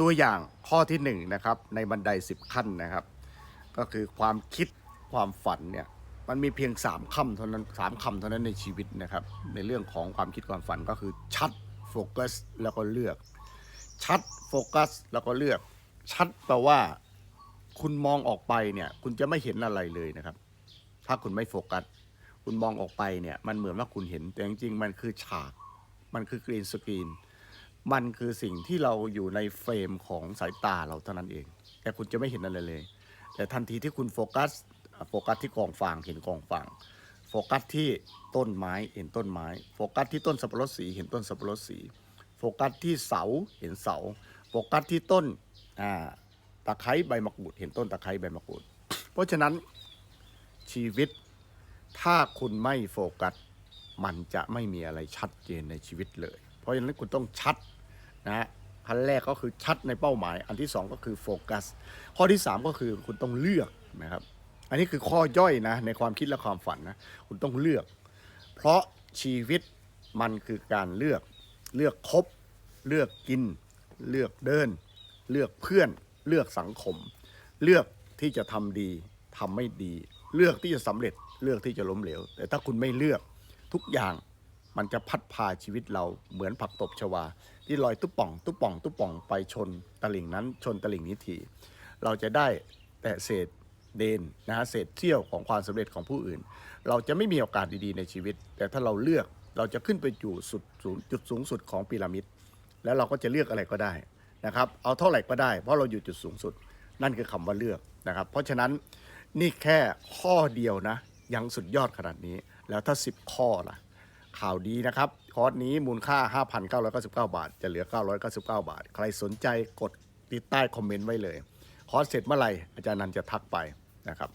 ตัวอย่างข้อที่หนึ่งนะครับในบันไดสิบขั้นนะครับ ก็คือความคิดความฝันเนี่ยมันมีเพียงสามคำเท่านั้นสามคำเท่านั้นในชีวิตนะครับ ในเรื่องของความคิดความฝันก็คือชัดโฟกัสแล้วก็เลือก ชัดโฟกัสแล้วก็เลือก ชัดแปลว่า คุณมองออกไปเนี่ยคุณจะไม่เห็นอะไรเลยนะครับ ถ้าคุณไม่โฟกัสคุณมองออกไปเนี่ยมันเหมือนว่าคุณเห็นแต่จริงๆมันคือฉาก มันคือกรีนสกรีน มันคือสิ่งที่เราอยู่ในเฟรมของสายตาเราเท่านั้นเอง แต่คุณจะไม่เห็นอะไรเลย แต่ทันทีที่คุณโฟกัสโฟกัสที่กองฟางเห็นกองฟางโฟกัสที่ต้นไม้เห็นต้นไม้ โฟกัสที่ต้นสับปะรดสีเห็นต้นสับปะรดสี โฟกัสที่เสาเห็นเสา โฟกัสที่ต้นอ่าตะไคร้ใบมะกรูด เห็นต้นตะไคร้ใบมะกรูด เพราะฉะนั้นชีวิตถ้าคุณไม่โฟกัส มันจะไม่มีอะไรชัดเจนในชีวิตเลย ราะฉะนั้นคุณต้องชัดนะฮะขั้นแรกก็คือชัดในเป้าหมาย อันที่สองก็คือโฟกัส ข้อที่สามก็คือคุณต้องเลือกนะครับ อันนี้คือข้อย่อยนะในความคิดและความฝันนะ คุณต้องเลือก เพราะชีวิตมันคือการเลือก เลือกคบ เลือกกิน เลือกเดิน เลือกเพื่อน เลือกสังคม เลือกที่จะทำดีทำไม่ดี เลือกที่จะสำเร็จ เลือกที่จะล้มเหลว แต่ถ้าคุณไม่เลือกทุกอย่าง มันจะพัดพาชีวิตเราเหมือนผักตบชวา ที่ลอยตุ๊ป่อง ตุ๊ป่อง ตุ๊ป่องไปชนตลิ่งนั้น ชนตลิ่งนี้ที เราจะได้แต่เศษเดนนะฮะเศษเที่ยวของความสำเร็จของผู้อื่น เราจะไม่มีโอกาสดีๆในชีวิต แต่ถ้าเราเลือกเราจะขึ้นไปอยู่สุดจุดสูงสุดของพีระมิด แล้วเราก็จะเลือกอะไรก็ได้นะครับเอาเท่าไหร่ก็ได้เพราะเราอยู่จุดสูงสุด นั่นคือคำว่าเลือกนะครับเพราะฉะนั้นนี่แค่ข้อเดียวนะยังสุดยอดขนาดนี้ แล้วถ้า 10 ข้อล่ะ ข่าวดีนะครับ คอร์สนี้มูลค่า 5,999 บาท จะเหลือ 999 บาท ใครสนใจกดติดใต้คอมเมนต์ไว้เลย คอร์สเสร็จเมื่อไหร่อาจารย์นันจะทักไปนะครับ